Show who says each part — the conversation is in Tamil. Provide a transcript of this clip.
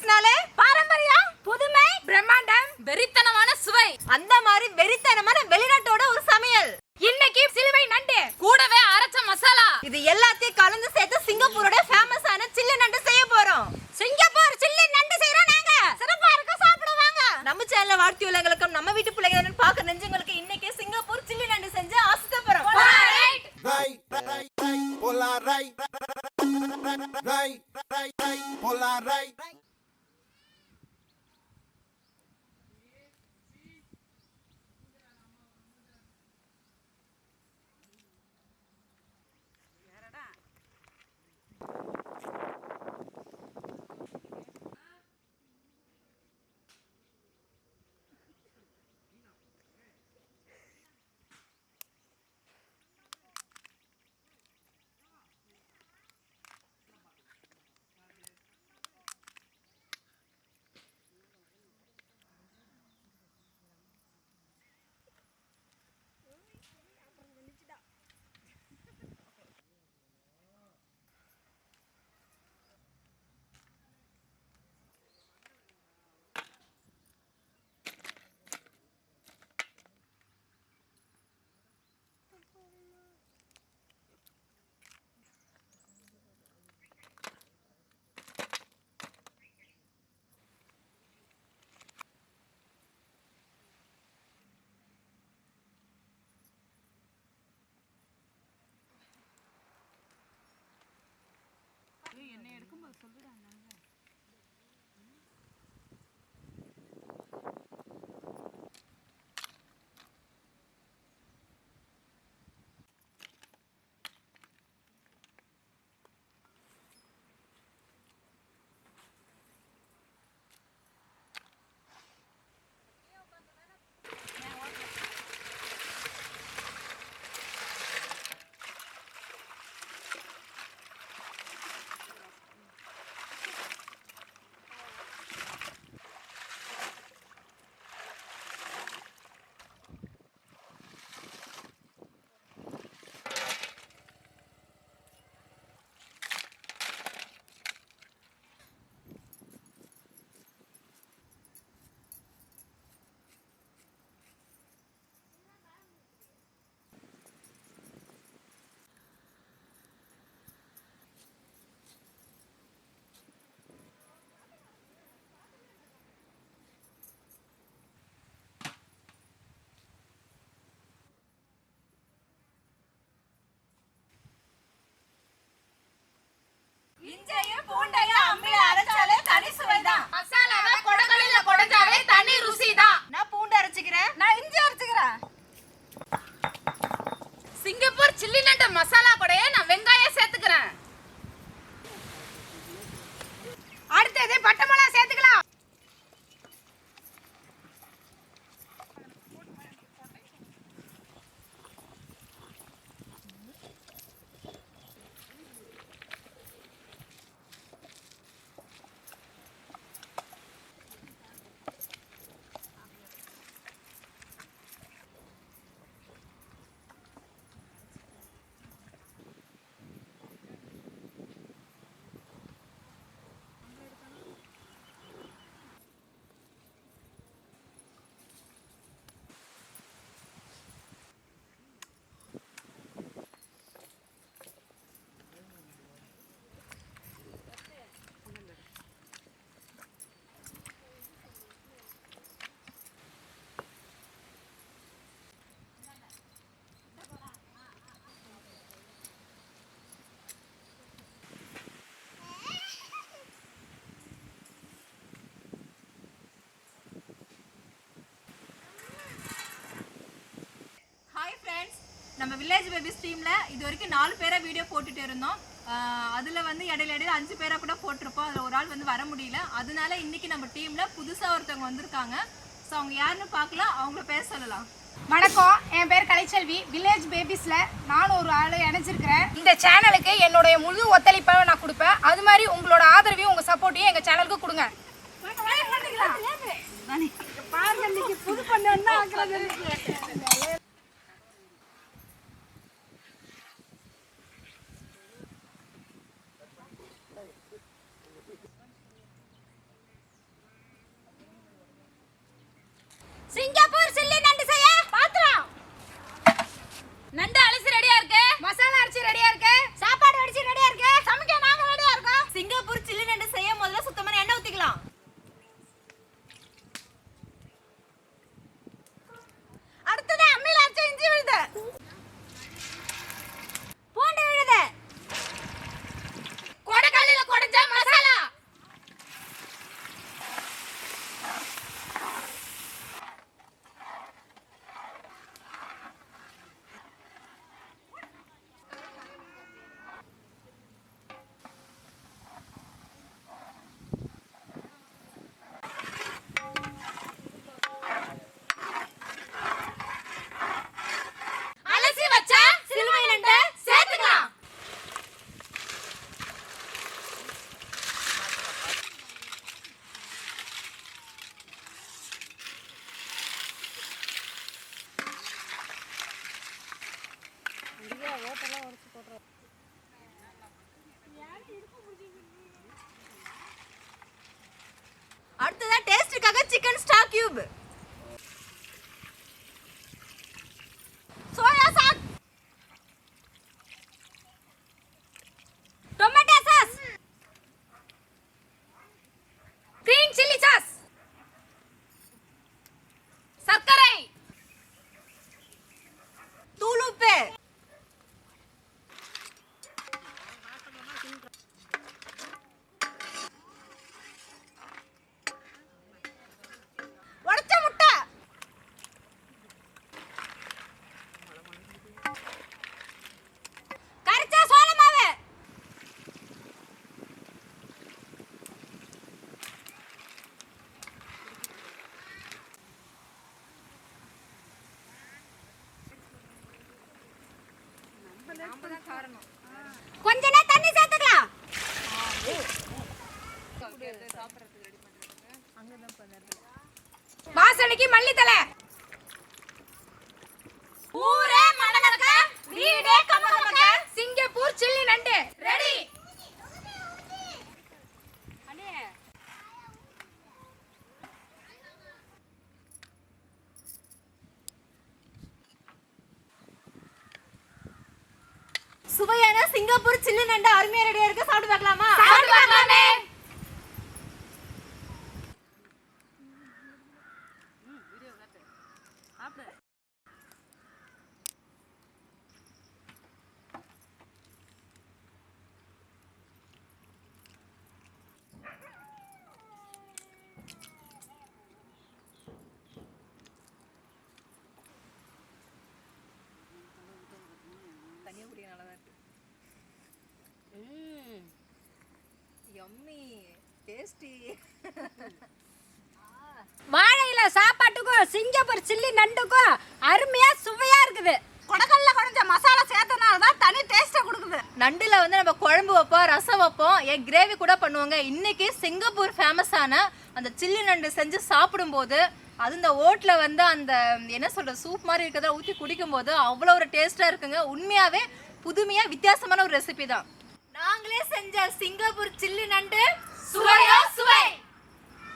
Speaker 1: பேபிஸ்னாலே பாரம்பரியம் புதுமை? பிரம்மாண்டம்?
Speaker 2: வெறித்தனமான சுவை.
Speaker 1: அந்த மாதிரி வெறித்தனமான வெளிநாட்டோட ஒரு சமையல்.
Speaker 2: இன்னைக்கு சிலுவை நண்டு. கூடவே அரைச்ச மசாலா.
Speaker 1: இது எல்லாத்தையும் கலந்து சேர்த்து சிங்கப்பூரோட ஃபேமஸான சில்லி நண்டு செய்ய போறோம்.
Speaker 2: சிங்கப்பூர் சில்லி நண்டு செய்யறோம் நாங்க.
Speaker 1: சிறப்பா இருக்க சாப்பிடுவாங்க நம்ம சேனல்ல வாழ்த்தி உள்ளவங்களுக்கும் நம்ம வீட்டு பிள்ளைங்க பார்க்க நெஞ்சவங்களுக்கு இன்னைக்கு சிங்கப்பூர் சில்லி நண்டு செஞ்சு ஆசித்த போறோம்.
Speaker 2: Right.
Speaker 3: Right, சொல்லிடுறாங்க
Speaker 1: இஞ்சையும் பூண்டையும் அம்மியில அரைச்சாலே தனி சுவைதான்.
Speaker 2: மசாலாவை கொடக்கல்ல கொடைஞ்சாவே தனி ருசிதான்.
Speaker 1: நான் பூண்டு அரைச்சுக்கிறேன்.
Speaker 2: நான் இஞ்சி அரைச்சுக்கிறேன். சிங்கப்பூர் சில்லி நண்டு மசாலா கூடயே
Speaker 1: நம்ம வில்லேஜ் பேபிஸ் டீம்ல இது வரைக்கும் நாலு பேரா வீடியோ போட்டுட்டு இருந்தோம் அதுல வந்து இடையில இடையில அஞ்சு பேரா கூட போட்டிருப்போம் அதுல ஒரு ஆள் வந்து வர முடியல அதனால இன்னைக்கு நம்ம டீம்ல புதுசா ஒருத்தவங்க வந்திருக்காங்க ஸோ அவங்க யாருன்னு பார்க்கலாம் அவங்கள பேச சொல்லலாம்
Speaker 4: வணக்கம் என் பேர் கலைச்செல்வி வில்லேஜ் பேபிஸ்ல நானும் ஒரு ஆள் இணைஞ்சிருக்கிறேன் இந்த சேனலுக்கு என்னுடைய முழு ஒத்துழைப்பை நான் கொடுப்பேன் அது மாதிரி உங்களோட ஆதரவையும் உங்க சப்போர்ட்டையும் எங்க சேனலுக்கு கொடுங்க புது
Speaker 1: அடுத்ததா Elizabeth. கொஞ்ச நேரம் தண்ணி சேர்த்துக்கலாம்.
Speaker 2: வாசனைக்கு மல்லித்தலை.
Speaker 1: சுவையான சிங்கப்பூர் சில்லி நண்டு அருமையா ரெடியா இருக்கு சாப்பிட்டு பார்க்கலாமா?
Speaker 2: சாப்பிட்டு பார்க்கலாமே.
Speaker 1: யம்மி டேஸ்டி
Speaker 2: வாழையில சாப்பாட்டுக்கும் சிங்கப்பூர் சில்லி நண்டுக்கும் அருமையா சுவையா இருக்குது.
Speaker 1: கொடக்கல்ல குழஞ்ச மசாலா சேர்த்தனால தான் தனி டேஸ்ட்டை கொடுக்குது. நண்டுல வந்து நம்ம குழம்பு வைப்போம் ரசம் வைப்போம் ஏன் கிரேவி கூட பண்ணுவாங்க. இன்னைக்கு சிங்கப்பூர் ஃபேமஸான அந்த சில்லி நண்டு செஞ்சு சாப்பிடும்போது அது இந்த ஓட்டில் வந்து அந்த என்ன சொல்ற சூப் மாதிரி இருக்கிறத ஊற்றி குடிக்கும்போது அவ்வளோ ஒரு டேஸ்ட்டாக இருக்குங்க. உண்மையாகவே புதுமையாக வித்தியாசமான ஒரு ரெசிபி தான். நாங்களே செஞ்ச சிங்கப்பூர் சில்லி நண்டு சுவையா சுவை.